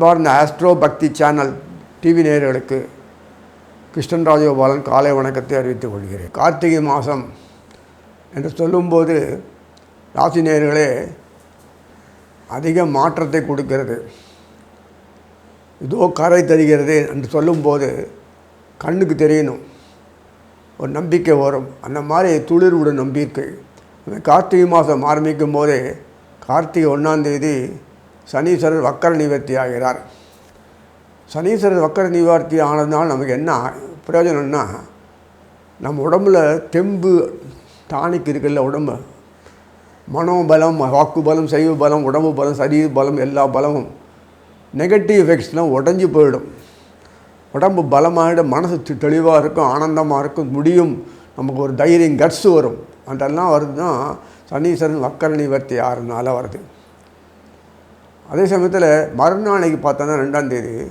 அன்பார்ந்த ஆஸ்ட்ரோ பக்தி channel TV நேயர்களுக்கு கிருஷ்ணன் ராஜகோபாலன் காலை வணக்கத்தை அறிவித்துக் கொள்கிறேன். கார்த்திகை மாதம் என்று சொல்லும்போது ராசி நேயர்களே அதிக மாற்றத்தை கொடுக்கிறது. இதோ கரை தருகிறது என்று சொல்லும்போது கண்ணுக்கு தெரியணும். ஒரு நம்பிக்கை வரும். அந்த மாதிரி துளிர் துளிர்விடும் நம்பிக்கை. கார்த்திகை மாதம் ஆரம்பிக்கும் போதே கார்த்திகை ஒன்றாந்தேதி சனீஸ்வரர் வக்கர நிவர்த்தி ஆகிறார் சனீஸ்வரர் வக்கர நிவர்த்தி ஆனதுனால நமக்கு என்ன பிரயோஜனம்னா நம்ம உடம்புல தெம்பு டானிக் இருக்குல்ல உடம்பு. மனோபலம் வாக்கு பலம் சைவ பலம் உடம்பு பலம் சரீர பலம் எல்லா பலமும் நெகட்டிவ் எஃபெக்ட்ஸ்லாம் உடஞ்சி போயிடும். உடம்பு பலமாகிடும் மனசு தெளிவாக இருக்கும் ஆனந்தமாக இருக்கும் முடியும். நமக்கு ஒரு தைரியம் கட்ஸ் வரும். அதெல்லாம் வருதுன்னா சனீஸ்வரன் வக்கர நிவர்த்தி ஆறுனால வருது. அதே சமயத்தில் மறுநாளைக்கு பார்த்தோன்னா ரெண்டாந்தேதி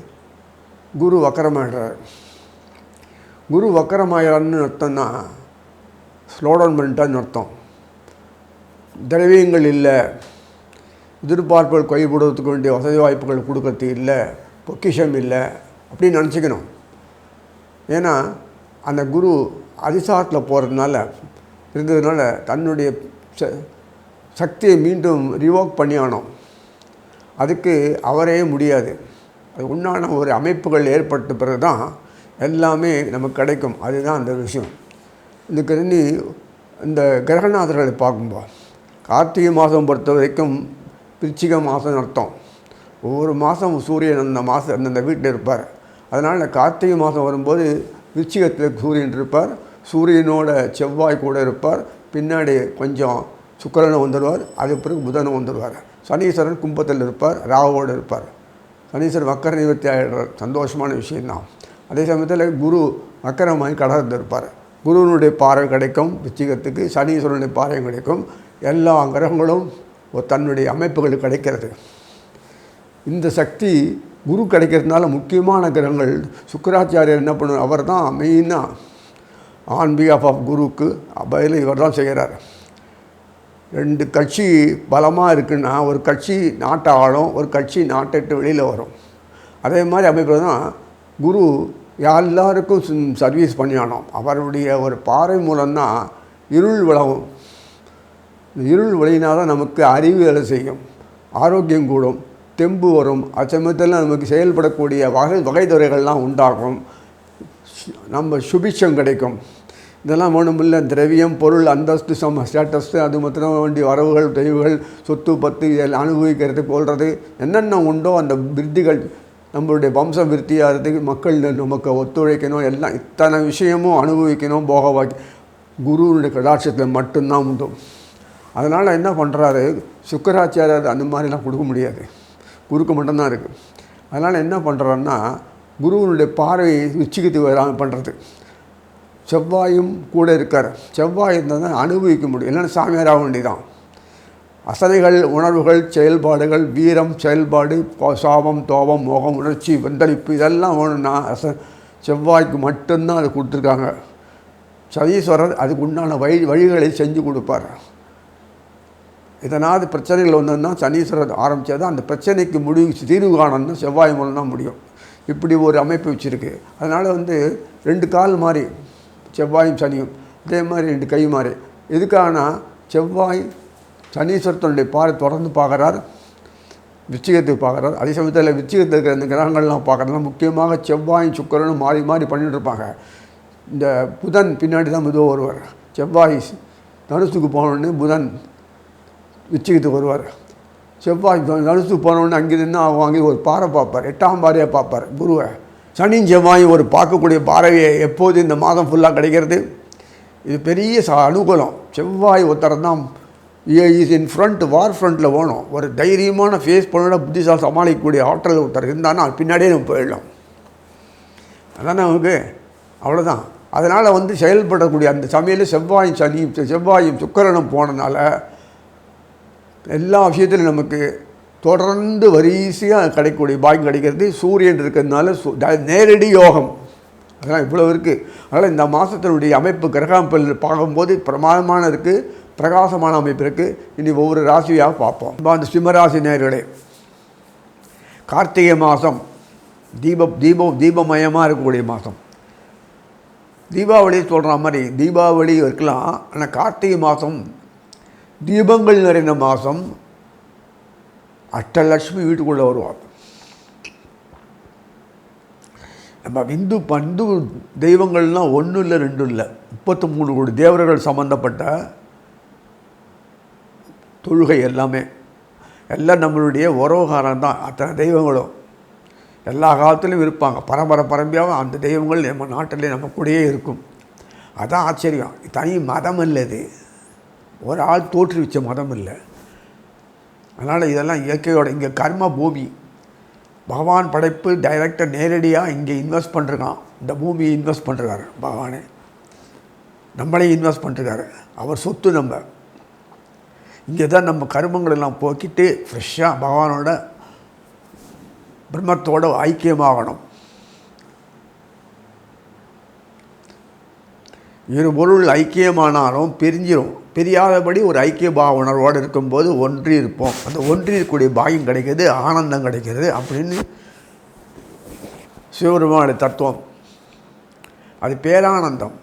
குரு வக்கரமாயிடுறார். குரு வக்கரமாயிடன்னு அர்த்தம்னா ஸ்லோ டவுன் பண்ணிட்டான்னு அர்த்தம். திரவியங்கள் இல்லை. எதிர்பார்ப்புகள் கைவிடுவதற்கு வேண்டிய வசதி வாய்ப்புகள் கொடுக்கறது இல்லை. பொக்கிஷம் இல்லை. அப்படின்னு நினச்சிக்கணும். ஏன்னா அந்த குரு அதிசாரத்தில் போகிறதுனால இருந்ததுனால தன்னுடைய ச- சக்தியை மீண்டும் ரிவோக் பண்ணி ஆனோம் அதுக்கு அவரே முடியாது. அது உண்டான ஒரு அமைப்புகள் ஏற்பட்ட பிறகு தான் எல்லாமே நமக்கு கிடைக்கும். அதுதான் அந்த விஷயம். இதுக்கு இனி இந்த கிரகநாதர்களை பார்க்கும்போது கார்த்திகை மாதம் பொறுத்த வரைக்கும் விருச்சிக மாதம் அர்த்தம். ஒவ்வொரு மாதம் சூரியன் அந்த மாதம் அந்தந்த வீட்டில் இருப்பார். அதனால் கார்த்திகை மாதம் வரும்போது விச்சிகத்தில் சூரியன் இருப்பார். சூரியனோட செவ்வாய் கூட இருப்பார். பின்னாடி கொஞ்சம் சுக்கிரனும் வந்துடுவார். அது பிறகு புதனும் வந்துடுவார். சனீஸ்வரன் கும்பத்தில் இருப்பார் ராவோடு இருப்பார். சனீஸ்வரன் வக்கர நிவர்த்தி ஆகிடுறார் சந்தோஷமான விஷயந்தான் அதே சமயத்தில் குரு வக்கரமாகி கடந்து இருப்பார் குருவினுடைய பாறை கிடைக்கும் விச்சிகத்துக்கு சனீஸ்வரனுடைய பாறை கிடைக்கும். எல்லா கிரகங்களும் தன்னுடைய அமைப்புகள் கிடைக்கிறது. இந்த சக்தி குரு கிடைக்கிறதுனால முக்கியமான கிரகங்கள் சுக்கராச்சாரியர் என்ன பண்ணுவார் அவர் தான் மெயினாக ஆன் பிஹாஃப் ஆஃப் குருவுக்கு பயில இவர் தான் செய்கிறார். ரெண்டு கட்சி பலமாக இருக்குன்னா ஒரு கட்சி நாட்டை ஆளும் ஒரு கட்சி நாட்டை விட்டு வெளியில் வரும். அதே மாதிரி அமைப்பில் தான் குரு எல்லாருக்கும் சர்வீஸ் பண்ணியானோம் அவருடைய ஒரு பாறை மூலம்தான் இருள் விளவும் இருள் விளையினா தான் நமக்கு அறிவு வேலை செய்யும். ஆரோக்கியம் கூடும் தெம்பு வரும் அச்சமயத்தில் நமக்கு செயல்படக்கூடிய வகை வகைதுறைகள்லாம் உண்டாகும். நம்ம சுபிட்சம் கிடைக்கும். இதெல்லாம் வேணுமில்ல. திரவியம் பொருள் அந்தஸ்து சம ஸ்டேட்டஸ்ஸு அது மாத்திரம் வேண்டிய வரவுகள் தெய்வுகள் சொத்து பத்து இதெல்லாம் அனுபவிக்கிறது போல்றது என்னென்ன உண்டோ அந்த விருத்திகள் நம்மளுடைய வம்சம் விருத்தியாகிறதுக்கு மக்கள் நமக்கு ஒத்துழைக்கணும். எல்லாம் இத்தனை விஷயமும் அனுபவிக்கணும். போகவாக்கி குருவுடைய கடாட்சத்தில் மட்டும்தான் உண்டு. அதனால் என்ன பண்ணுறாரு சுக்கராச்சாரியர் அந்த மாதிரிலாம் கொடுக்க முடியாது. குருக்கு மட்டும்தான் இருக்குது அதனால் என்ன பண்ணுறாருன்னா குருவினுடைய பார்வை உச்சிக்கு வரா பண்ணுறது செவ்வாயும் கூட இருக்கார். செவ்வாய் இருந்தால் தான் அனுபவிக்க முடியும். இல்லைன்னா சாமியாராக வேண்டிதான் அசனைகள் உணர்வுகள் செயல்பாடுகள் வீரம் செயல்பாடு சாபம் தோபம் மோகம் உணர்ச்சி வெந்தளிப்பு இதெல்லாம் வேணும்னா அச செவ்வாய்க்கு மட்டும்தான் அதை கொடுத்துருக்காங்க. சதீஸ்வரர் அதுக்கு உண்டான வழி வழிகளை செஞ்சு கொடுப்பார். இதனால் பிரச்சனைகள் ஒன்றுன்னா சனீஸ்வரர் ஆரம்பித்தது அந்த பிரச்சனைக்கு முடிவு தீர்வு காணணும்னா செவ்வாய் மூலம் தான் முடியும். இப்படி ஒரு அமைப்பு வச்சுருக்கு. அதனால் வந்து ரெண்டு கால் மாதிரி செவ்வாயும் சனியும். இதே மாதிரி ரெண்டு கை மாறி. எதுக்காகனா செவ்வாய் சனீஸ்வரத்தனுடைய பாறை தொடர்ந்து பார்க்குறார். விச்சிகத்துக்கு பார்க்குறாரு. அதே சமயத்தில் விச்சிகத்தில் இருக்கிற இந்த கிரகங்கள்லாம் பார்க்குறதுலாம் முக்கியமாக செவ்வாயும் சுக்கரனும் மாறி மாறி பண்ணிகிட்டு இருப்பாங்க. இந்த புதன் பின்னாடி தான் மெதுவாக வருவார். செவ்வாய் தனுசுக்கு போனோடனே புதன் விச்சிகத்துக்கு வருவார். செவ்வாய் தனுசுக்கு போனோடனே அங்கே என்ன ஆகும் அங்கே ஒரு பாறை பார்ப்பார். எட்டாம் பாறையாக பார்ப்பார். குருவை. சனியும் செவ்வாயும் ஒரு பார்க்கக்கூடிய பார்வையை எப்போது இந்த மாதம் ஃபுல்லாக கிடைக்கிறது? இது பெரிய ச அனுகூலம். செவ்வாய் ஒருத்தர் தான் இஸ் இன் ஃப்ரண்ட் வார் ஃப்ரண்ட்டில் போகணும். ஒரு தைரியமான ஃபேஸ் பண்ணோட புத்திசால் சமாளிக்கக்கூடிய ஆற்றல் ஒருத்தர் இருந்தான்னா பின்னாடியே நம்ம போயிடலாம். அதான் நமக்கு அவ்வளோதான் அதனால் வந்து செயல்படக்கூடிய அந்த சமையல் செவ்வாயும் சனியும் செவ்வாயும் சுக்கரனும் போனனால எல்லா விஷயத்திலும் நமக்கு தொடர்ந்து வரிசையாக கிடைக்கக்கூடிய பாக்கியம் கிடைக்கிறது சூரியன் இருக்கிறதுனால சு- ட- நேரடி யோகம். அதெல்லாம் இவ்வளோ இருக்குது அதனால் இந்த மாதத்தினுடைய அமைப்பு கிரகாம்பல் பார்க்கும்போது பிரமாதமான இருக்குது பிரகாசமான அமைப்பு இருக்குது இனி ஒவ்வொரு ராசியாக பார்ப்போம். அந்த சிம்மராசி நேர்களே கார்த்திகை மாதம் தீப தீபம் தீபமயமாக இருக்கக்கூடிய மாதம் தீபாவளி சொல்கிற மாதிரி தீபாவளி இருக்கலாம். ஆனால் கார்த்திகை மாதம் தீபங்கள் நிறைந்த மாதம் அஷ்டலட்சுமி வீட்டுக்குள்ளே வருவாள் நம்ம இந்து பந்து தெய்வங்கள்லாம் ஒன்றும் இல்லை ரெண்டும் இல்லை. முப்பத்து மூணு கோடி தேவர்கள் சம்மந்தப்பட்ட தொழுகை எல்லாமே. எல்லாம் நம்மளுடைய உறவுகாரம் தான். அத்தனை தெய்வங்களும். எல்லா காலத்துலையும் இருப்பாங்க. பரம்பரை பரம்பரையாகவும் அந்த தெய்வங்கள் நம்ம நாட்டிலே நம்ம கூடயே இருக்கும். அதான் ஆச்சரியம். தனி மதம் இல்லை இது. ஒரு ஆள் தோற்றுவிச்ச மதம் இல்லை. அதனால் இதெல்லாம் இயற்கையோட இங்கே கர்ம பூமி. பகவான் படைப்பு டைரக்டாக நேரடியாக இங்கே இன்வெஸ்ட் பண்ணிருக்கான் இந்த பூமியை இன்வெஸ்ட் பண்ணுறாரு பகவானே. நம்மளையும் இன்வெஸ்ட் பண்ணிருக்காரு அவர் சொத்து நம்ம. இங்கே தான் நம்ம கர்மங்கள் எல்லாம் போக்கிட்டு ஃப்ரெஷ்ஷாக பகவானோட பிரம்மத்தோட ஐக்கியமாகணும். இரு பொருள் ஐக்கியமானாலும் பிரிஞ்சிரும். பிரியாதபடி ஒரு ஐக்கிய பாவ உணர்வோடு இருக்கும்போது ஒன்றி இருப்போம் அந்த ஒன்றி இருக்கக்கூடிய பாயம் கிடைக்கிறது ஆனந்தம் கிடைக்கிறது அப்படின்னு சிவபெருமான தத்துவம். அது பேரானந்தம்.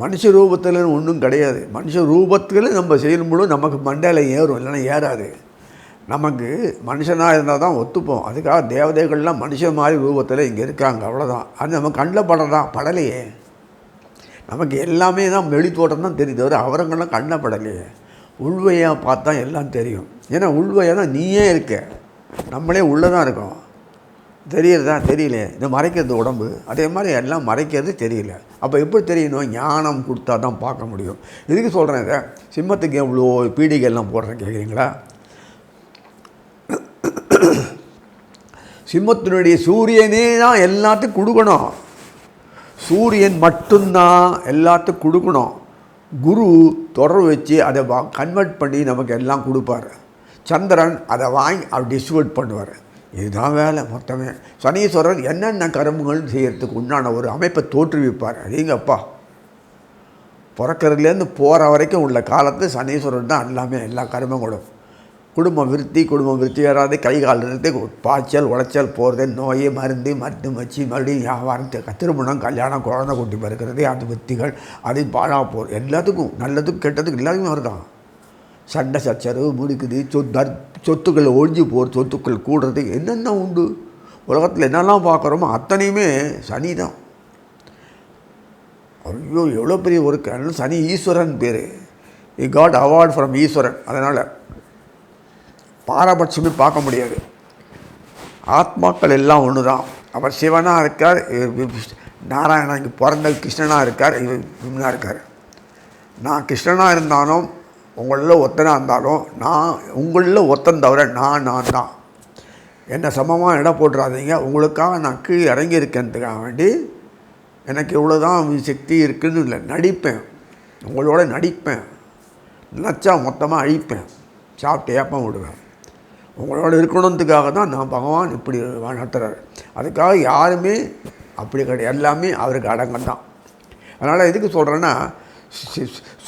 மனுஷ ரூபத்தில் ஒன்றும் கிடையாது. மனுஷ ரூபத்தில் நம்ம செய்யும்போது நமக்கு மண்டையில் ஏறும் இல்லைன்னா ஏறாது. நமக்கு மனுஷனாக இருந்தால் தான் ஒத்துப்போம். அதுக்காக தேவதைகள்லாம் மனுஷன் மாதிரி ரூபத்தில் இங்கே இருக்காங்க அவ்வளோதான் அது நம்ம கண்ணில் படலாம் படலையே. நமக்கு எல்லாமே தான் வெளித்தோட்டம் தான் தெரியுது. தவிர அவரங்கெல்லாம் கண்ணப்படலையே உள்வையாக பார்த்தா எல்லாம் தெரியும். ஏன்னா உள்வையாக தான் நீயே இருக்க. நம்மளே உள்ளே தான் இருக்கோம். தெரியறதா? தெரியல இது மறைக்கிறது உடம்பு. அதே மாதிரி எல்லாம் மறைக்கிறது தெரியல. அப்போ எப்படி தெரியணும்? ஞானம் கொடுத்தா தான் பார்க்க முடியும். இதுக்கு சொல்கிறேன் இதை? சிம்மத்துக்கு எவ்வளோ பீடிகைலாம் போடுறேன் கேட்குறீங்களா? சிம்மத்தினுடைய சூரியனே தான் எல்லாத்துக்கும் கொடுக்கணும். சூரியன் மட்டும்தான் எல்லாத்துக்கும் கொடுக்கணும். குரு தொடர்பு வச்சு அதை வா கன்வெர்ட் பண்ணி நமக்கு எல்லாம் கொடுப்பார். சந்திரன் அதை வாங்கி அவர் டிஸ்ட்ரிபியூட் பண்ணுவார். இதுதான் வேலை மொத்தமே. சனீஸ்வரர் என்னென்ன கரும்புகள் செய்கிறதுக்கு உண்டான ஒரு அமைப்பை தோற்றுவிப்பார். அதேங்கப்பா பிறக்கிறதுலேருந்து போகிற வரைக்கும் உள்ள காலத்து சனீஸ்வரர் தான் எல்லாமே எல்லா கருமங்களும் குடும்பம் விருத்தி குடும்பம் விருத்தி வராது. கை கால் இருந்து பாய்ச்சல் உளைச்சல் போகிறது நோய் மருந்து மருந்து வச்சு மறுபடியும் வியாபாரம் திருமணம் கல்யாணம் குழந்தை குட்டி பிறக்கிறது அந்த வித்திகள் அது பாழா போகிறது எல்லாத்துக்கும் நல்லதுக்கும் கெட்டதுக்கும் எல்லாத்துக்கும் வருதான். சண்டை சச்சரவு முடிக்குது சொத்து சொத்துக்கள் ஒழிஞ்சு போகிற சொத்துக்கள் கூடுறது என்னென்ன உண்டு? உலகத்தில் என்னெல்லாம் பார்க்குறோமோ அத்தனையுமே சனி தான் ஐயோ எவ்வளோ பெரிய ஒரு சனி ஈஸ்வரன் பேர். He got award from Eswaran. அதனால் பாரபட்சமே பார்க்க முடியாது. ஆத்மாக்கள் எல்லாம் ஒன்று தான் அவர் சிவனாக இருக்கார் நாராயணன் இங்கே பிறந்த கிருஷ்ணனாக இருக்கார் இவர் விம்னாக இருக்கார். நான் கிருஷ்ணனாக இருந்தாலும் உங்களில் ஒத்தனாக இருந்தாலும் நான் உங்களில் ஒத்தன் தவிர நான் நான் தான். என்னை சமமாக இடம் போட்டுறாதீங்க. உங்களுக்காக நான் கீழே இறங்கியிருக்கேன்றதுக்காக வேண்டி எனக்கு இவ்வளோ தான் சக்தி இருக்குன்னு இல்லை. நடிப்பேன். உங்களோட நடிப்பேன். நினச்சா மொத்தமாக அழிப்பேன். சாப்பிட்டு ஏப்பம் விடுவேன். உங்களோட இருக்கணுன்றதுக்காக தான் நான் பகவான் இப்படி நடத்துகிறார் அதுக்காக யாருமே அப்படி கிடையாது. எல்லாமே அவருக்கு அடங்கம் தான். அதனால் எதுக்கு சொல்கிறேன்னா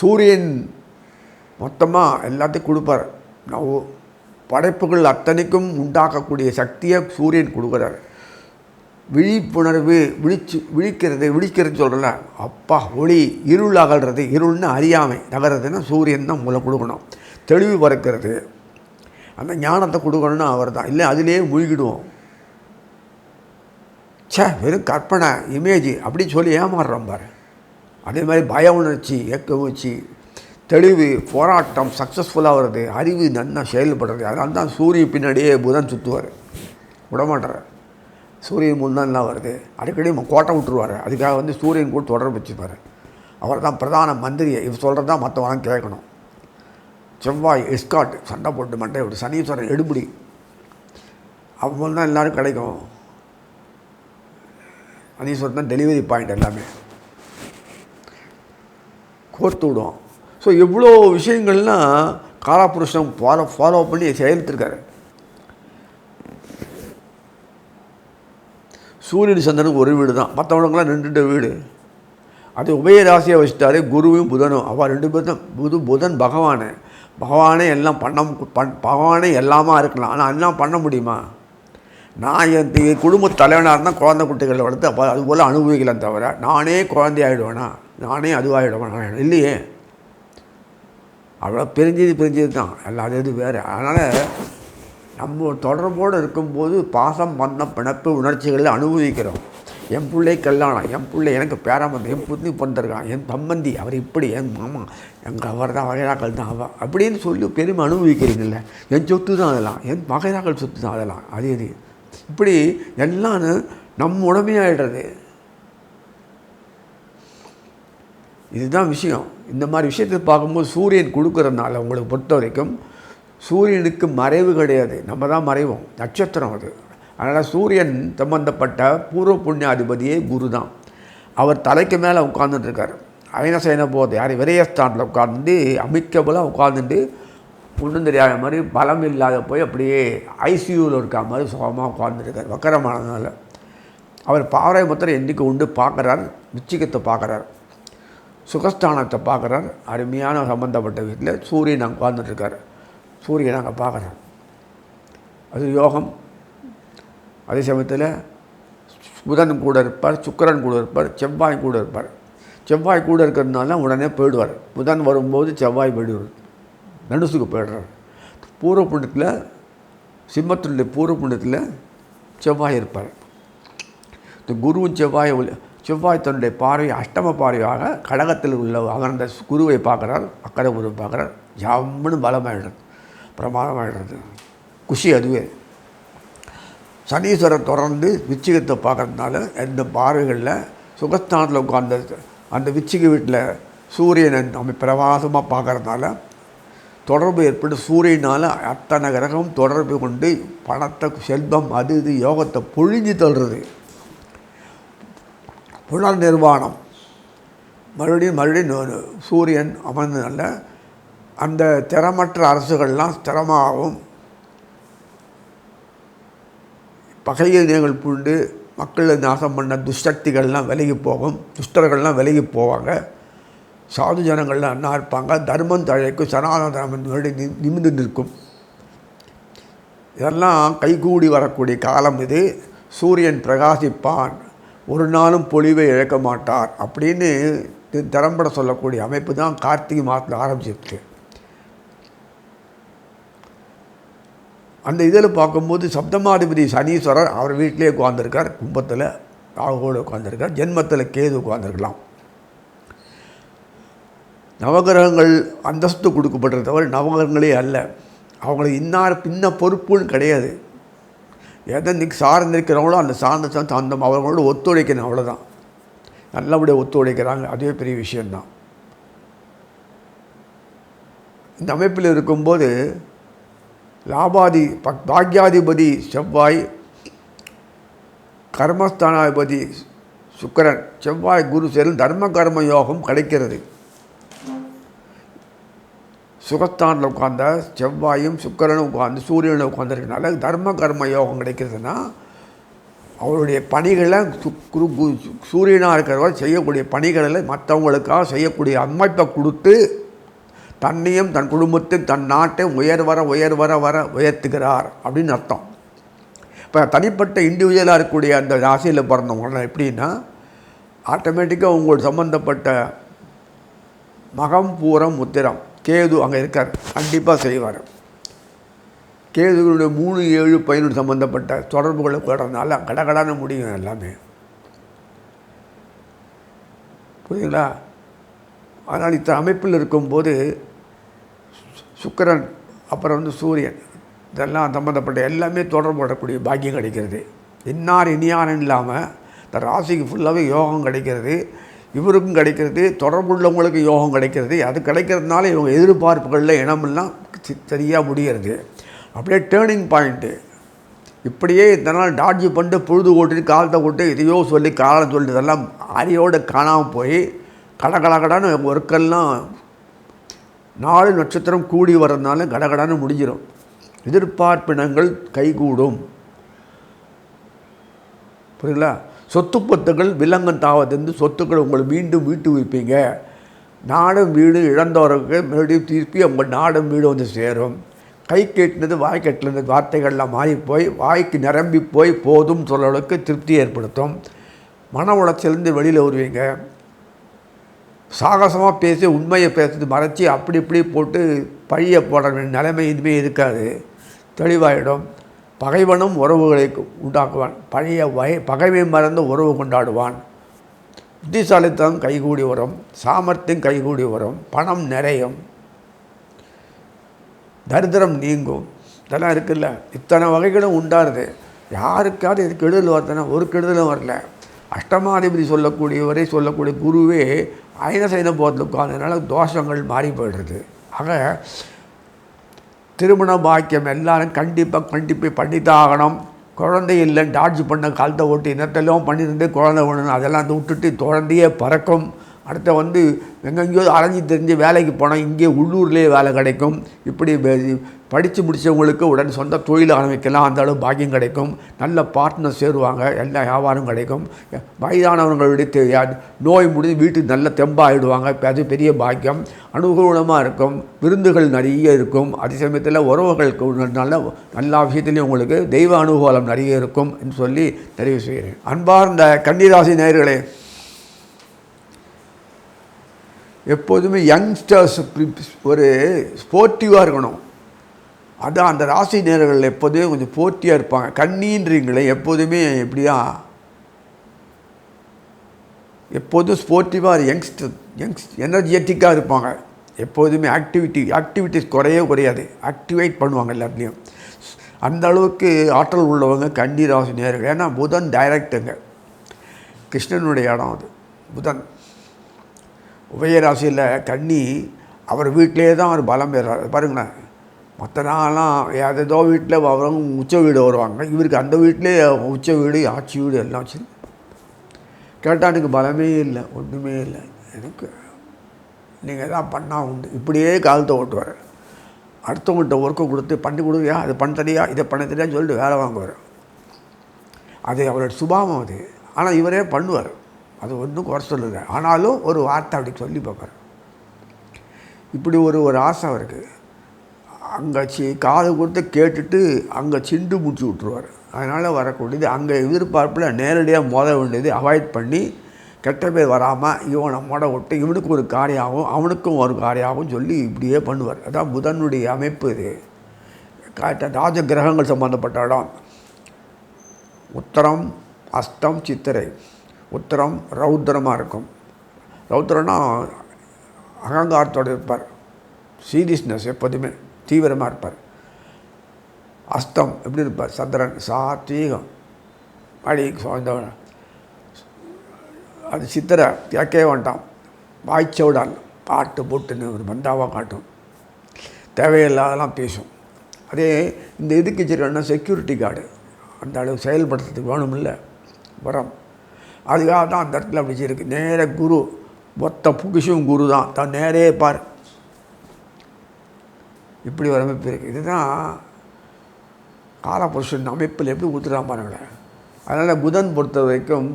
சூரியன் மொத்தமாக எல்லாத்தையும் கொடுப்பார். நான் படைப்புகள் அத்தனைக்கும் உண்டாக்கக்கூடிய சக்தியை சூரியன் கொடுக்குறார். விழிப்புணர்வு விழிச்சு விழிக்கிறது விழிக்கிறது சொல்கிறல அப்பா ஒளி இருள் அகல்றது இருள்னு அறியாமை நகர்றதுன்னா சூரியன் தான் மூலம் கொடுக்கணும். தெளிவு பறக்கிறது அந்த ஞானத்தை கொடுக்கணும்னு அவர் தான். இல்லை அதிலே மூழ்கிடுவோம். சே வெறும் கற்பனை இமேஜ் அப்படின்னு சொல்லி ஏமாறுறோம் பாரு. அதே மாதிரி பய உணர்ச்சி ஏக்க உணர்ச்சி தெளிவு போராட்டம் சக்ஸஸ்ஃபுல்லாக வருது அறிவு நன்னா செயல்படுறது அதனால தான் சூரிய பின்னாடியே புதன் சுற்றுவார் விடமாட்டார் சூரியன் முன்னாடிலாம் வருது. அடிக்கடி கோட்டை விட்டுருவார். அதுக்காக வந்து சூரியன் கூட தொடர்பு வச்சுப்பார். அவர் தான் பிரதான மந்திரி இவர் சொல்கிறது தான் மற்றவங்க கேட்கணும். செவ்வாய் எஸ்காட் சண்டை போட்டு மண்டை விட்டு சனீஸ்வரன் எடுபடி. அப்போ தான் எல்லோரும் கிடைக்கும். சனீஸ்வரன் தான் டெலிவரி பாயிண்ட் எல்லாமே. கோர்த்து விடுவோம் ஸோ எவ்வளோ விஷயங்கள்லாம் காலாபுருஷன் ஃபாலோ ஃபாலோ பண்ணி செயல்பட்டுருக்காரு சூரியன் சந்திரனுக்கு ஒரு வீடு தான். மற்றவங்களுக்குலாம் ரெண்டு ரெண்டு வீடு. அது உபய ராசியை வச்சுட்டாரு குருவும் புதனும். அவள் ரெண்டு பேர் தான் புது புதன் பகவானு. பகவானே எல்லாம் பண்ண பண் பகவானே எல்லாமா இருக்கலாம். ஆனால் எல்லாம் பண்ண முடியுமா? நான் என் குடும்ப தலைவனாக இருந்தால் குழந்தை குட்டிகளை வளர்த்து அப்போ அது போல் அனுபவிக்கலாம் தவிர நானே குழந்தையாயிடுவேனா நானே அதுவாகிடுவேனா இல்லையே. அவ்வளோ பிரிஞ்சது பிரிஞ்சது தான். எல்லாம் இது வேறு. அதனால் நம்ம தொடர்போடு இருக்கும்போது பாசம் பண்ண பிணப்பு உணர்ச்சிகளை அனுபவிக்கிறோம். என் பிள்ளை கல்யாணம் என் பிள்ளை எனக்கு பேராமந்தம் என் புத்தி பிறந்திருக்கான் என் தம்பந்தி அவர் இப்படி என் மாமா எங்கள் அவர் தான் வகைராக்கள் தான் அவ அப்படின்னு சொல்லி பெருமை அனுபவிக்கிறீங்கல்ல. என் சொத்து தான் அதெல்லாம் என் வகைராக்கள் சொத்து தான் அதெல்லாம் அது இது இப்படி எல்லாம் நம்ம உடமையாயிடுறது இதுதான் விஷயம். இந்த மாதிரி விஷயத்தை பார்க்கும்போது சூரியன் கொடுக்குறதுனால உங்களுக்கு பொறுத்த வரைக்கும் சூரியனுக்கு மறைவு கிடையாது. நம்ம தான் மறைவோம். நட்சத்திரம் அது. அதனால் சூரியன் சம்பந்தப்பட்ட பூர்வ புண்ணியாதிபதியே குரு தான் அவர் தலைக்கு மேலே உட்கார்ந்துட்டுருக்கார். அயன செய்யன போது யார்? விரயஸ்தானத்தில் உட்கார்ந்து அமிக்கபுலாக உட்கார்ந்துட்டு ஒன்றும் தெரியாத மாதிரி பலம் இல்லாத போய் அப்படியே ஐசியூவில் இருக்க மாதிரி சுகமாக உட்கார்ந்துருக்கார் வக்கரமானதுனால. அவர் பாறை முத்திரை என்றைக்கு உண்டு பார்க்குறார் நிச்சயத்தை பார்க்குறார் சுகஸ்தானத்தை பார்க்குறார் அருமையான சம்பந்தப்பட்ட வீட்டில் சூரியன் அங்கே உட்கார்ந்துட்டுருக்கார். சூரியன் அங்கே பார்க்குறார் அது யோகம். அதே சமயத்தில் புதன் கூட இருப்பார் சுக்கரன் கூட இருப்பார் செவ்வாய் கூட இருப்பார். செவ்வாய் கூட இருக்கிறதுனால உடனே போயிடுவார். புதன் வரும்போது செவ்வாய் போயிடுவார் நடுசுக்கு போயிடுறார். பூர்வ புண்ணியத்தில் சிம்மத்தினுடைய பூர்வ புண்ணியத்தில் செவ்வாய் இருப்பார். இந்த குருவும் செவ்வாய் செவ்வாய் தன்னுடைய பார்வை அஷ்டம பார்வையாக கடகத்தில் உள்ள அமர்ந்த குருவை பார்க்குறார் அக்கறை குருவை பார்க்குறார். ஜம்முன்னு பலமாயிடுறது பிரமாதமாயிடுறது. குஷி அதுவே. சனீஸ்வரர் தொடர்ந்து விச்சிகத்தை பார்க்கறதுனால இந்த பார்வைகளில் சுகஸ்தானத்தில் உட்கார்ந்த அந்த விச்சிக வீட்டில் சூரியனை நம்ம பிரவாசமாக பார்க்கறதுனால தொடர்பு ஏற்பட்டு சூரியனால் அத்தனை கிரகம் தொடர்பு கொண்டு பணத்தை செல்வம் அது இது யோகத்தை பொழிஞ்சு தள்ளுறது. புனர் நிர்வாணம். மறுபடியும் மறுபடியும் சூரியன் அமர்ந்ததுனால அந்த திறமற்ற அரசுகள்லாம் ஸ்திரமாகவும் பகையினங்கள் பூண்டு மக்களை நாசம் பண்ண துஷ்சக்திகள்லாம் விலகி போகும். துஷ்டர்கள்லாம் விலகி போவாங்க. சாது ஜனங்கள்லாம் என்ன இருப்பாங்க? தர்மம் தழைக்கும் சனாதன தர்மம் நிமிந்து நிற்கும். இதெல்லாம் கைகூடி வரக்கூடிய காலம் இது. சூரியன் பிரகாசிப்பான். ஒரு நாளும் பொலிவை இழக்க மாட்டார். அப்படின்னு தி- திறம்பட சொல்லக்கூடிய அமைப்பு தான் கார்த்திகை மாதத்தில் ஆரம்பிச்சிருக்கு. அந்த இதில் பார்க்கும்போது சப்தமாதிபதி சனீஸ்வரர் அவர் வீட்டிலே உட்காந்துருக்கார் கும்பத்தில் ராகுவோடு உட்காந்துருக்கார் ஜென்மத்தில் கேது உட்காந்துருக்கலாம் நவகிரகங்கள் அந்தஸ்து கொடுக்கப்பட்டது தவிர நவகிரகங்களே அல்ல. அவங்களுக்கு இன்னார் பின்ன பொறுப்புன்னு கிடையாது. எதை நிக் சார்ந்து இருக்கிறவங்களோ அந்த சார்ந்த அந்த அவர்களோடு ஒத்துழைக்கணும் அவ்வளோதான் நல்லபடியாக ஒத்துழைக்கிறாங்க. அதுவே பெரிய விஷயந்தான் இந்த அமைப்பில் இருக்கும்போது லாபாதி பக்- பாக்யாதிபதி செவ்வாய் கர்மஸ்தானாதிபதி சுக்கரன். செவ்வாய் குரு சேரில் தர்ம கர்ம யோகம் கிடைக்கிறது. சுகஸ்தானில் உட்கார்ந்த செவ்வாயும் சுக்கரனும் உட்கார்ந்து சூரியனும் உட்கார்ந்துருக்கனால தர்ம கர்ம யோகம் கிடைக்கிறதுனா அவருடைய பணிகளை குரு கு- சூரியனாக இருக்கிறவர் செய்யக்கூடிய பணிகளை மற்றவங்களுக்காக செய்யக்கூடிய அமைப்பை கொடுத்து தன்னையும் தன் குடும்பத்தையும் தன் நாட்டையும் உயர் வர உயர் வர வர உயர்த்துகிறார் அப்படின்னு அர்த்தம். இப்போ தனிப்பட்ட இண்டிவிஜுவலாக இருக்கக்கூடிய அந்த ராசியில் பிறந்தவங்க எப்படின்னா ஆட்டோமேட்டிக்காக உங்களுக்கு சம்மந்தப்பட்ட மகம் பூரம் முத்திரம் கேது அங்கே இருக்கார். கண்டிப்பாக செய்வார். கேதுகளுடைய மூணு ஏழு பதினொன்று சம்மந்தப்பட்ட தொடர்புகளை போடுறதுனால கடகடான முடியும் எல்லாமே. புரியுங்களா அதனால் இத்தனை அமைப்பில் இருக்கும்போது சுக்கரன் அப்புறம் வந்து சூரியன் இதெல்லாம் சம்மந்தப்பட்ட எல்லாமே தொடர்பு படக்கூடிய பாக்கியம் கிடைக்கிறது. இன்னார் இனியார் இல்லாமல் இந்த ராசிக்கு ஃபுல்லாகவே யோகம் கிடைக்கிறது. இவருக்கும் கிடைக்கிறது தொடர்புள்ளவங்களுக்கும் யோகம் கிடைக்கிறது. அது கிடைக்கிறதுனால இவங்க எதிர்பார்ப்புகளில் இனமெல்லாம் சரியாக முடிகிறது அப்படியே டேர்னிங் பாயிண்ட்டு இப்படியே இந்த நாள் டாட்ஜு பண்ணிட்டு பொழுது ஓட்டிட்டு காலத்தை ஓட்டு இதையோ சொல்லி காலம் சொல்லி இதெல்லாம் அரியோடு காணாமல் போய் கடகடகடான்னு ஒர்க்கெல்லாம் நாலு நட்சத்திரம் கூடி வர்றதுனால கடகடான்னு முடிஞ்சிடும் எதிர்பார்ப்பினங்கள் கைகூடும். புரியுங்களா சொத்து பொத்துகள் விலங்கம் தாவதிருந்து சொத்துக்கள் உங்களை மீண்டும் வீட்டு வைப்பீங்க. நாடும் வீடு இழந்தவருக்கு மறுபடியும் திருப்பி உங்கள் நாடும் வீடு வந்து சேரும். கை கேட்டினது வாய் கட்டினது வார்த்தைகள்லாம் மாறி போய் வாய்க்கு நிரம்பி போய் போதும் சொல்ல அளவுக்கு திருப்தி ஏற்படுத்தும். மன உளைச்சலேருந்து வெளியில் வருவீங்க. சாகசமாக பேசி உண்மையை பேசுறது மறைச்சி அப்படி இப்படி போட்டு பழிய போடுற வேண்டிய நிலைமை எதுவுமே இருக்காது. தெளிவாயிடும். பகைவனும் உறவுகளை உண்டாக்குவான். பழைய வய பகைமை மறந்து உறவு கொண்டாடுவான். புத்திசாலித்தனம் கைகூடி வரும். சாமர்த்தியம் கைகூடி வரும். பணம் நிறையும். தரித்திரம் நீங்கும். இதெல்லாம் இருக்குல்ல. இத்தனை வகைகளும் உண்டாருது. யாருக்காவது இது கெடுதல் வருதுன்னா ஒரு கெடுதலும் வரல. அஷ்டமாதிபதி சொல்லக்கூடியவரை சொல்லக்கூடிய குருவே அயனசைன போகத்தில் உட்கார்ந்ததுனால தோஷங்கள் மாறி போயிடுறது. ஆக திருமண பாக்கியம் எல்லாரும் கண்டிப்பாக கண்டிப்பாக பண்ணித்தான் ஆகணும். குழந்தை இல்லை டாட்ஜ் பண்ண காலத்தை ஓட்டி இனத்தெல்லாம் பண்ணியிருந்து குழந்தை ஒன்று அதெல்லாம் வந்து விட்டுட்டு குழந்தையே பறக்கும். அடுத்த வந்து எங்கெங்கேயோ அலைஞ்சி தெரிஞ்சு வேலைக்கு போனால் இங்கே உள்ளூர்லேயே வேலை கிடைக்கும். இப்படி படித்து முடித்தவங்களுக்கு உடனே சொந்த தொழில் ஆரம்பிக்கலாம். அந்த அளவு பாக்கியம் கிடைக்கும். நல்ல பார்ட்னர் சேருவாங்க. எல்லா வியாபாரம் கிடைக்கும். வயதானவங்களுடைய நோய் முடிஞ்சு வீட்டுக்கு நல்ல தெம்பாகிடுவாங்க இப்போ அது பெரிய பாக்கியம். அனுகூலமாக இருக்கும். விருந்துகள் நிறைய இருக்கும். அதே சமயத்தில் உறவுகளுக்கு நல்ல நல்ல எல்லா விஷயத்துலையும் உங்களுக்கு தெய்வ அனுகூலம் நிறைய இருக்கும். என்று சொல்லி தெரிவு செய்கிறேன். அன்பார்ந்த கன்னிராசி நேர்களை எப்போதுமே யங்ஸ்டர்ஸ் ஒரு ஸ்போர்ட்டிவாக இருக்கணும். அதான் அந்த ராசி நேர்கள் எப்போதுமே கொஞ்சம் போட்டியாக இருப்பாங்க. கண்ணின்றீங்களே எப்போதுமே எப்படியா? எப்போதும் ஸ்போர்ட்டிவாக யங்ஸ்டர் யங்ஸ் எனர்ஜெட்டிக்காக இருப்பாங்க. எப்போதுமே ஆக்டிவிட்டி ஆக்டிவிட்டிஸ் குறையவே குறையாது. ஆக்டிவேட் பண்ணுவாங்க எல்லாத்துலேயும். அந்த அளவுக்கு ஆற்றல் உள்ளவங்க கன்னி ராசி நேர்கள். ஏன்னா புதன் டைரக்டுங்க கிருஷ்ணனுடைய இடம் அது. புதன். உபயராசியில் கண்ணி அவர் வீட்டிலே தான் அவர் பலம் பெறார் பாருங்களேன். மற்ற நாளெலாம் ஏதோ வீட்டில் அவங்க உச்ச வீடு வருவாங்க. இவருக்கு அந்த வீட்டிலே உச்ச வீடு ஆட்சி வீடு எல்லாம் வச்சு கேட்டால் எனக்கு பலமே இல்லை ஒன்றுமே இல்லை. எனக்கு நீங்கள் தான் பண்ணால் உண்டு. இப்படியே காலத்தை ஓட்டுவார். அடுத்தவங்கள்ட்ட ஒர்க்கை கொடுத்து பண்ணி கொடுக்குறியா அது பண்ண தெரியா இதை பண்ண தெரியான்னு சொல்லிட்டு வேலை வாங்குவார். அது அவரோட சுபாவம் அது. ஆனால் இவரே பண்ணுவார். அது ஒன்றும் குறை சொல்லுங்க. ஆனாலும் ஒரு வார்த்தை அப்படி சொல்லி பார்க்குறேன் இப்படி ஒரு ஒரு ஆசை அவருக்கு. அங்கே சி காது கொடுத்து கேட்டுட்டு அங்கே சிண்டு முடிச்சு விட்ருவார் அதனால் வரக்கூடியது அங்கே எதிர்பார்ப்பில் நேரடியாக மோத வேண்டியது அவாய்ட் பண்ணி கெட்ட பேர் வராமல் இவனை மோட விட்டு இவனுக்கு ஒரு காரியாகவும் அவனுக்கும் ஒரு காரியாகவும் சொல்லி இப்படியே பண்ணுவார். அதான் புதனுடைய அமைப்பு இது. ராஜ கிரகங்கள் சம்மந்தப்பட்ட இடம். உத்தரம் அஸ்தம் சித்திரை. உத்தரம் ரௌத்ரமாக இருக்கும். ரௌத்ரம்னா அகங்காரத்தோடு இருப்பார். சீரியஸ்னஸ் எப்போதுமே தீவிரமாக இருப்பார். அஸ்தம் எப்படி இருப்பார்? சந்திரன் சாத்வீகம் அடி சுதந்திரம் அது சித்திரை கேட்கவே வேண்டாம். வாய்ச்சவுடால் பாட்டு போட்டுன்னு ஒரு பந்தாவாக காட்டும். தேவையில்லாதெல்லாம் பேசும். அதே இந்த இதுக்கு வச்சுருக்கோன்னா செக்யூரிட்டி கார்டு அந்த அளவு செயல்படுத்துறதுக்கு வேணுமில்ல. வரம். அதுக்காக தான் அந்த இடத்துல அப்படி வச்சிருக்கு நேர குரு மொத்த புகிஷும் குரு தான் தான் நேரே பார். இப்படி ஒரு அமைப்பு இருக்குது இதுதான் காலபுருஷன் அமைப்பில் எப்படி ஊற்றுறான் பாருங்களேன். அதனால் புதன் பொறுத்த வரைக்கும்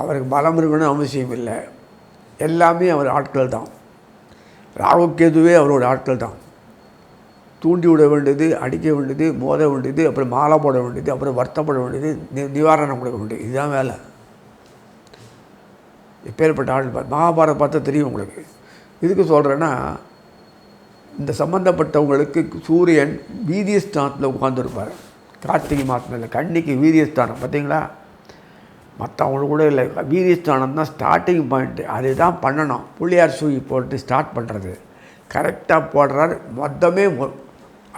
அவருக்கு பலம் இருக்கணும்னு அவசியம் இல்லை. எல்லாமே அவர் ஆட்கள் தான். ராகுக்கேதுவே அவரோட ஆட்கள் தான். தூண்டி விட வேண்டியது அடிக்க வேண்டியது மோத வேண்டியது அப்புறம் மாலை போட வேண்டியது அப்புறம் வருத்தப்பட வேண்டியது நி- நிவாரணம் கொடுக்க வேண்டியது. இதுதான் வேலை. எப்பேற்பட்ட ஆள் மகாபாரதம் மகாபாரத பார்த்தா தெரியும் உங்களுக்கு. இதுக்கு சொல்கிறேன்னா இந்த சம்மந்தப்பட்டவங்களுக்கு சூரியன் வீரியஸ்தானத்தில் உட்காந்துருப்பார் கார்த்திகை மாதத்தில் கண்ணிக்கு வீரியஸ்தானம் பார்த்தீங்களா? மற்றவங்களுக்கு கூட இல்லை. வீரியஸ்தானம் தான் ஸ்டார்டிங் பாயிண்ட்டு அதுதான் பண்ணணும். புள்ளியார் சூயி போட்டு ஸ்டார்ட் பண்ணுறது கரெக்டாக போடுறார். மொத்தமே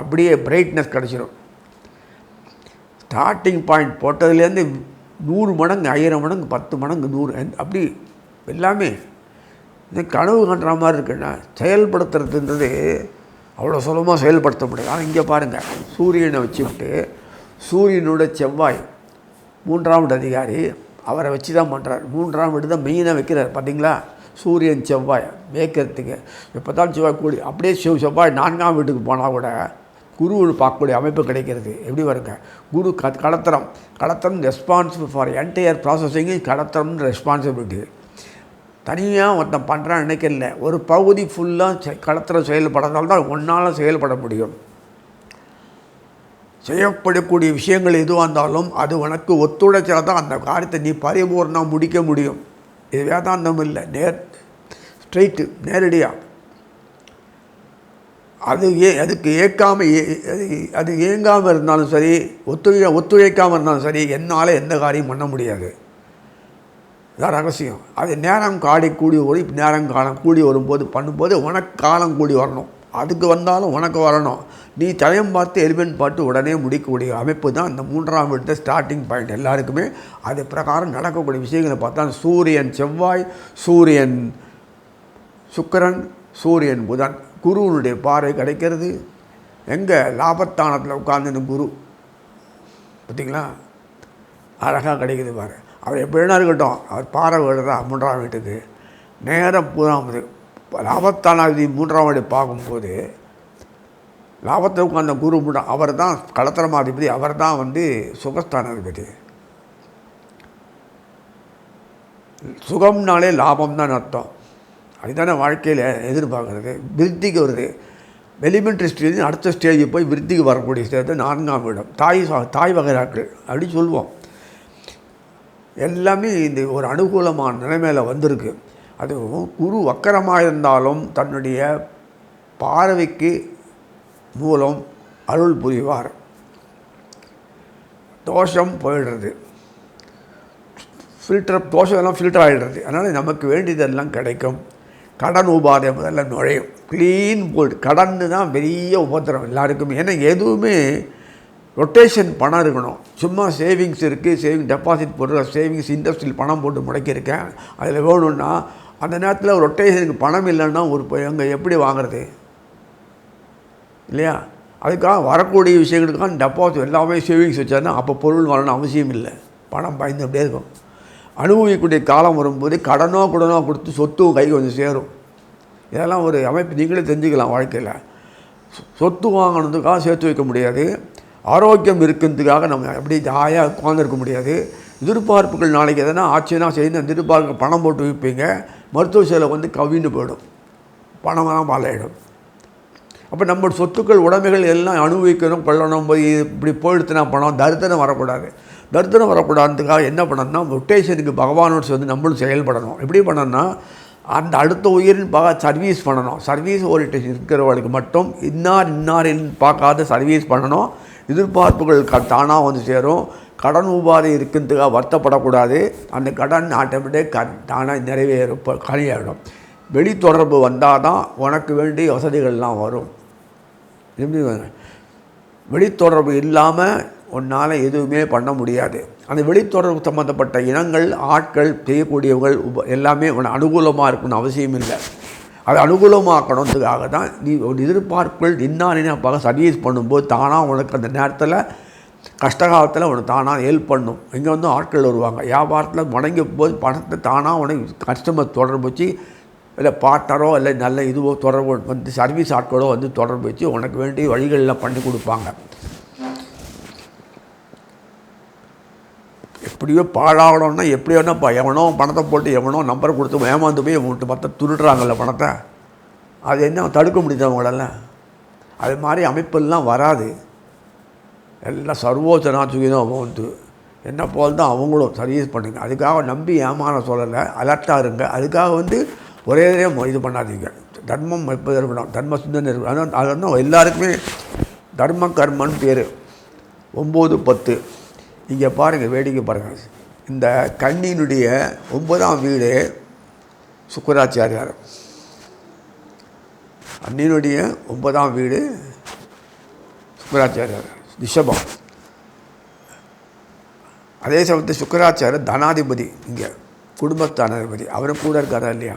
அப்படியே பிரைட்னஸ் கிடச்சிரும். ஸ்டார்டிங் பாயிண்ட் போட்டதுலேருந்து நூறு மடங்கு ஆயிரம் மடங்கு பத்து மடங்கு நூறு அப்படி எல்லாமே. இந்த கனவு கண்டுற மாதிரி இருக்குன்னா செயல்படுத்துறதுன்றது அவ்வளோ சுலபமாக செயல்படுத்த முடியாது. ஆனால் இங்கே பாருங்கள் சூரியனை வச்சுக்கிட்டு சூரியனோட செவ்வாய் மூன்றாம் வீடு அதிகாரி அவரை வச்சு தான் பண்ணுறார் மூன்றாம் வீடு தான் மெயினாக வைக்கிறார் பார்த்தீங்களா சூரியன் செவ்வாய் மேய்க்கிறதுக்கு. எப்போ தான் செவ்வாய் கூடி அப்படியே செவ் செவ்வாய் நான்காம் வீட்டுக்கு போனால் கூட குருவை பார்க்கக்கூடிய அமைப்பு கிடைக்கிறது. எப்படி வருங்க? குரு க கடத்தரம். கடத்தரம் ரெஸ்பான்சிபிள் ஃபார் என்டையர் ப்ராசஸிங் கடத்தரம் ரெஸ்பான்சிபிலிட்டி தனியாக ஒருத்தன் பண்ணுறான் நினைக்கல. ஒரு பகுதி ஃபுல்லாக கடத்தரம் செயல்படுறதால தான் ஒன்றால் செயல்பட முடியும். செய்யப்படக்கூடிய விஷயங்கள் எதுவாக இருந்தாலும் அது உனக்கு ஒத்துழைச்சா தான் அந்த காரியத்தை நீ பரிபூர்ணம் முடிக்க முடியும். இது வேதாந்தம் இல்லை. நேர் ஸ்ட்ரைட்டு நேரடியாக அது ஏ அதுக்கு ஏற்காமல் ஏ- அது அது ஏங்காமல் இருந்தாலும் சரி ஒத்துழை ஒத்துழைக்காமல் இருந்தாலும் சரி என்னால் எந்த காரியம் பண்ண முடியாது. இதான் ரகசியம். அது நேரம் காடி கூடி வரும் நேரம் காலம் கூடி வரும்போது பண்ணும்போது உனக்கு காலம் கூடி வரணும். அதுக்கு வந்தாலும் உனக்கு வரணும். நீ தயம் பார்த்து எலிமெண்ட் பார்த்து உடனே முடிக்கக்கூடிய அமைப்பு தான் இந்த மூன்றாம் வீட்டு ஸ்டார்டிங் பாயிண்ட் எல்லாருக்குமே அது பிரகாரம் நடக்கக்கூடிய விஷயங்களை பார்த்தா சூரியன் செவ்வாய் சூரியன் சுக்கிரன் சூரியன் புதன் குருவனுடைய பார்வை கிடைக்கிறது. எங்கே லாபத்தானத்தில் உட்கார்ந்து குரு. பார்த்திங்களா அழகாக கிடைக்குது பாரு. அவர் எப்படி இருக்கட்டும். அவர் பாறை விழுறதா மூன்றாம் வீட்டுக்கு. நேரம் பூராம் லாபத்தானாதி மூன்றாம் வீடு பார்க்கும்போது லாபத்தில் உட்கார்ந்த குரு மூன்றாம் அவர் தான் களத்திரமாதிபதி அவர் தான் வந்து சுகஸ்தானாதிபதி சுகம்னாலே லாபம் தான் அர்த்தம். அதுதானே வாழ்க்கையில் எதிர்பார்க்குறது விருத்திக்கு வருது. எலிமெண்ட்ரி ஸ்டேஜ் அடுத்த ஸ்டேஜ் போய் விருத்திக்கு வரக்கூடிய ஸ்டேஜ் நான்காம் இடம். தாய் தாய் வகைராக்கள் அப்படின்னு சொல்லுவோம் எல்லாமே இந்த ஒரு அனுகூலமான நிலைமையில் வந்திருக்கு. அதுவும் குரு வக்கரமாக இருந்தாலும் தன்னுடைய பார்வைக்கு மூலம் அருள் புரிவார். தோஷம் போயிடுறது. ஃபில்டர் தோஷம் எல்லாம் ஃபில்டர் ஆகிடுறது அதனால் நமக்கு வேண்டியதெல்லாம் கிடைக்கும். கடன் உபாதை முதல்ல நுழையும். க்ளீன் போல்டு கடன் தான் பெரிய உபத்திரம் எல்லாருக்குமே. ஏன்னா எதுவுமே ரொட்டேஷன் பணம் இருக்கணும். சும்மா சேவிங்ஸ் இருக்குது சேவிங் டெபாசிட் போடுற சேவிங்ஸ் இண்டஸ்ட்ரியில் பணம் போட்டு முடக்கியிருக்கேன் அதில் வேணும்னா அந்த நேரத்தில் ரொட்டேஷனுக்கு பணம் இல்லைன்னா ஒரு போய் அங்கே எப்படி வாங்குறது? இல்லையா? அதுக்காக வரக்கூடிய விஷயங்களுக்காக டெபாசிட் எல்லாமே சேவிங்ஸ் வச்சாருன்னா அப்போ பொருள் வரணும் அவசியம் இல்லை. பணம் பயந்து அப்படியே இருக்கும். அனுபவிக்கக்கூடிய காலம் வரும்போது கடனோ குடனோ கொடுத்து சொத்து கைக்கு வந்து சேரும். இதெல்லாம் ஒரு அமைப்பு நீங்களே தெரிஞ்சுக்கலாம் வாழ்க்கையில். சொ- சொத்து வாங்கணுன்றதுக்காக சேர்த்து வைக்க முடியாது. ஆரோக்கியம் இருக்கிறதுக்காக நம்ம எப்படி ஜாயாக உட்காந்துருக்க முடியாது. எதிர்பார்ப்புகள் நாளைக்கு எதனா ஆச்சுன்னா சேர்ந்து அந்த எதிர்பார்ப்பு பணம் போட்டு வைப்பீங்க மருத்துவ செலவு வந்து கவின்னு போயிடும். பணமெல்லாம் பாலாயிடும் அப்போ நம்ம சொத்துக்கள் உடைமைகள் எல்லாம் அனுபவிக்கணும் கொள்ளணும் போய் இப்படி போயிடுத்துனா பணம் தரித்திரம் வரக்கூடாது. தரித்திரம் வரக்கூடாதுக்காக என்ன பண்ணணும்னா ரொட்டேஷனுக்கு பகவானோட சேர்ந்து நம்மளும் செயல்படணும். எப்படி பண்ணணும்னா அந்த அடுத்த உயிரின் பார்க்க சர்வீஸ் பண்ணணும். சர்வீஸ் ஓரியன்டேஷன் இருக்கிறவங்களுக்கு மட்டும் இன்னார் இன்னாரின் பார்க்காத சர்வீஸ் பண்ணணும். எதிர்பார்ப்புகள் க தானாக வந்து சேரும். கடன் உபாதை இருக்குன்றதுக்காக வருத்தப்படக்கூடாது. அந்த கடன் ஆட்டோமேட்டிக் க தானாக நிறைவேறும் இப்போ கலியாகிடும் வெளி தொடர்பு வந்தால் தான் உனக்கு வேண்டிய வசதிகள்லாம் வரும். எப்படி வெளித்தொடர்பு இல்லாமல் உன்னால் எதுவுமே பண்ண முடியாது. அந்த வெளித்தொடர்பு சம்மந்தப்பட்ட இனங்கள் ஆட்கள் செய்யக்கூடியவர்கள் உப எல்லாமே உனக்கு அனுகூலமாக இருக்கணும்னு அவசியம் இல்லை. அதை அனுகூலமாக்கணுன்றதுக்காக தான் நீ ஒரு எதிர்பார்ப்புகள் இன்னாரினாப்பாக சர்வீஸ் பண்ணும்போது தானாக உனக்கு அந்த நேரத்தில் கஷ்டகாலத்தில் உனக்கு தானாக ஹெல்ப் பண்ணும். இங்கே வந்து ஆட்கள் வருவாங்க. வியாபாரத்தில் முடங்கி போது பணத்தை தானாக உனக்கு கஸ்டமர் தொடர்பு வச்சு இல்லை பார்ட்னரோ இல்லை நல்ல இதுவோ தொடர்பு வந்து சர்வீஸ் ஆட்களோ வந்து தொடர்பு வச்சு உனக்கு வேண்டிய வழிகளில் பண்ணி கொடுப்பாங்க. எப்படியோ பாழாகணும்னா எப்படி வேணாப்பா எவனோ பணத்தை போட்டு எவனோ நம்பரை கொடுத்து ஏமாந்து போய் உங்கள்கிட்ட பார்த்தா துருடுறாங்கல்ல பணத்தை. அது என்ன தடுக்க முடியுது அவங்களால அது மாதிரி அமைப்பெல்லாம் வராது. எல்லாம் சர்வோச்சனாச்சுகிதம் வந்து. என்ன போல் தான் அவங்களும் சர்வீஸ் பண்ணுங்க. அதுக்காக நம்பி ஏமான சொல்லலை. அலர்ட்டாக இருங்க. அதுக்காக வந்து ஒரே இது பண்ணாதீங்க. தர்மம் எப்போ இருக்கணும். தர்ம சிந்தனை இருக்கணும். அது வந்து எல்லாருக்குமே தர்ம கர்மன்னு பேர். ஒம்பது பத்து. இங்கே பாருங்கள் வேடிக்கை பாருங்கள் இந்த கண்ணியினுடைய ஒன்பதாம் வீடு சுக்கராச்சாரியார். அண்ணினுடைய ஒன்பதாம் வீடு சுக்கராச்சாரியார் ரிஷபம். அதே சமயத்தில் சுக்கராச்சாரியர் தனாதிபதி இங்கே குடும்பஸ்தானாதிபதி அவரும் கூட இருக்காரா இல்லையா?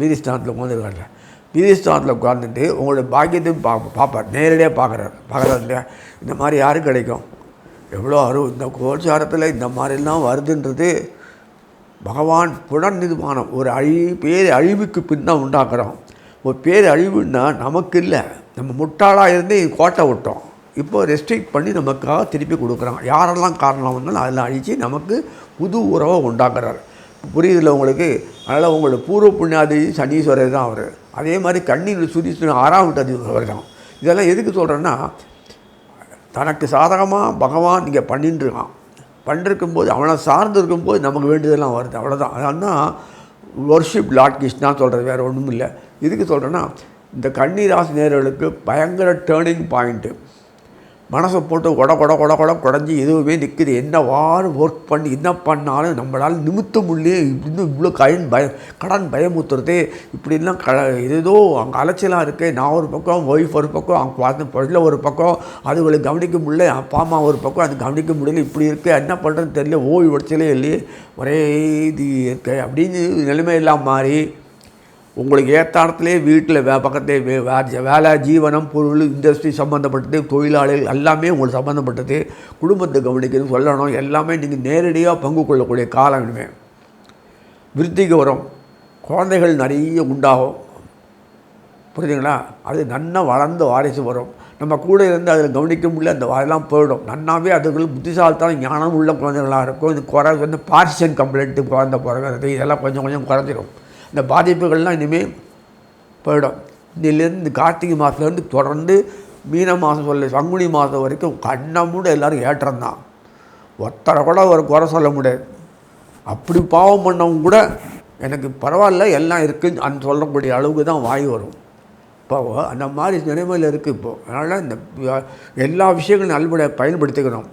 வீதிஸ்தானத்தில் உட்காந்துருக்காருல வீதிஸ்தானத்தில் உட்காந்துட்டு உங்களோட பாக்கியத்தையும் பா பார்ப்பார். நேரடியாக பார்க்குறாரு. பார்க்குறாரு இல்லையா? இந்த மாதிரி யாரும் கிடைக்கும்? எவ்வளோ அரு இந்த கோச்சாரத்தில் இந்த மாதிரிலாம் வருதுன்றது பகவான் புனர் நிர்மாணம் ஒரு அழி பேர் அழிவுக்கு பின் தான் உண்டாக்குறோம். ஒரு பேர் அழிவுன்னா நமக்கு இல்லை நம்ம முட்டாளாக இருந்து கோட்டை விட்டோம். இப்போ ரெஸ்ட்ரிக்ட் பண்ணி நமக்காக திருப்பி கொடுக்குறாங்க. யாரெல்லாம் காரணம் வந்தாலும் அதெல்லாம் அழித்து நமக்கு புது உறவை உண்டாக்குறார். புரியுதுல உங்களுக்கு? அதனால் உங்களோட பூர்வ புண்ணியாதி சனீஸ்வரர் தான் அவர். அதே மாதிரி கண்ணீர் சுதீஸ்வரன் ஆறாம் வீட்டு அவர் தான் இதெல்லாம் எதுக்கு சொல்கிறேன்னா தனக்கு சாதகமாக பகவான் இங்கே பண்ணிட்டுருக்கான் பண்ணிருக்கும்போது அவனை சார்ந்து இருக்கும்போது நமக்கு வேண்டியதெல்லாம் வருது. அவ்வளோதான் அதான் ஒர்ஷிப் லார்ட் கிருஷ்ணா சொல்கிறது வேறு ஒன்றும் இல்லை இதுக்கு சொல்கிறேன்னா இந்த கண்ணீராசி நேர்களுக்கு பயங்கர டேர்னிங் பாயிண்ட்டு மனசை போட்டு கொட கொட கொட கொட குடஞ்சி எதுவுமே நிற்குது என்னவாறு ஒர்க் பண்ணி என்ன பண்ணாலும் நம்மளால் நிமித்த முடியல இன்னும் இவ்வளோ கடன் பய கடன் பயமுத்துறது இப்படிலாம் க ஏதோ அங்கே அலைச்சலாக இருக்குது நான் ஒரு பக்கம் ஒய்ஃப் ஒரு பக்கம் அவங்க பார்த்து பிள்ளை ஒரு பக்கம் அதுகளை கவனிக்க முடியல அப்பா அம்மா ஒரு பக்கம் அது கவனிக்க முடியல. இப்படி இருக்குது என்ன பண்ணுறதுன்னு தெரியல. ஓய்வு உடச்சலே இல்லையே. ஒரே இது இருக்கு அப்படின்னு நிலைமையெல்லாம் மாறி உங்களுக்கு ஏத்தாடத்திலே வீட்டில் வே பக்கத்தே வேலை ஜீவனம் பொருள் இண்டஸ்ட்ரி சம்மந்தப்பட்டது தொழிலாளிகள் எல்லாமே உங்களுக்கு சம்மந்தப்பட்டது குடும்பத்தை கவனிக்கணும் சொல்லணும். எல்லாமே நீங்கள் நேரடியாக பங்கு கொள்ளக்கூடிய காலம் இனிமே. விருத்திக்கு வரும். குழந்தைகள் நிறைய உண்டாகும். புரியுதுங்களா? அது நன்னா வளர்ந்து வாரிசு வரும். நம்ம கூட இருந்து அதில் கவனிக்க முடியல அந்த வாரெல்லாம் போயிடும். நன்னாவே அதுகள் புத்திசாலித்தனம் ஞானம் உள்ள குழந்தைகளாக இருக்கும். இது குறை வந்து பார்சன் கம்ப்ளைண்ட்டு குழந்தை பிறகு இதெல்லாம் கொஞ்சம் கொஞ்சம் குறைஞ்சிரும். இந்த பாதிப்புகள்லாம் இனிமேல் போயிடும். இன்னிலேருந்து இந்த கார்த்திகை மாதத்துலேருந்து தொடர்ந்து மீன மாதம் சொல்ல சங்குனி மாதம் வரைக்கும் கண்ணை மூட எல்லோரும் ஏற்றம் தான் ஒருத்தரை கூட ஒரு குறை சொல்ல முடியாது. அப்படி பாவம் பண்ணவங்க கூட எனக்கு பரவாயில்ல எல்லாம் இருக்குன்னு அந்த சொல்லக்கூடிய அளவுக்கு தான் வாய் வரும். இப்போ அந்த மாதிரி நிலைமையில் இருக்குது இப்போது அதனால் இந்த எல்லா விஷயங்களும் நல்லபடியாக பயன்படுத்திக்கணும்.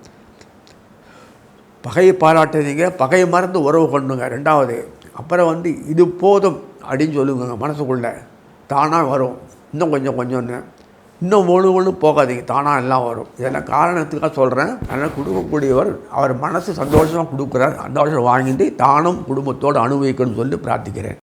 பகையை பாராட்டுறீங்க பகையை மறந்து உறவு கொண்டுங்க ரெண்டாவது அப்புறம் வந்து இது போதும் அப்படின்னு சொல்லுங்க மனசுக்குள்ளே. தானாக வரும். இன்னும் கொஞ்சம் கொஞ்சம்னு. இன்னும் ஒன்று ஒன்று போகாதீங்க தானாக எல்லாம் வரும். இதெல்லாம் காரணத்துக்காக சொல்கிறேன் அதனால் கொடுக்கக்கூடியவர் அவர் மனசு சந்தோஷமாக கொடுக்குறார். சந்தோஷம் வாங்கிட்டு தானும் குடும்பத்தோடு அனுபவிக்கணும்னு சொல்லி பிரார்த்திக்கிறேன்.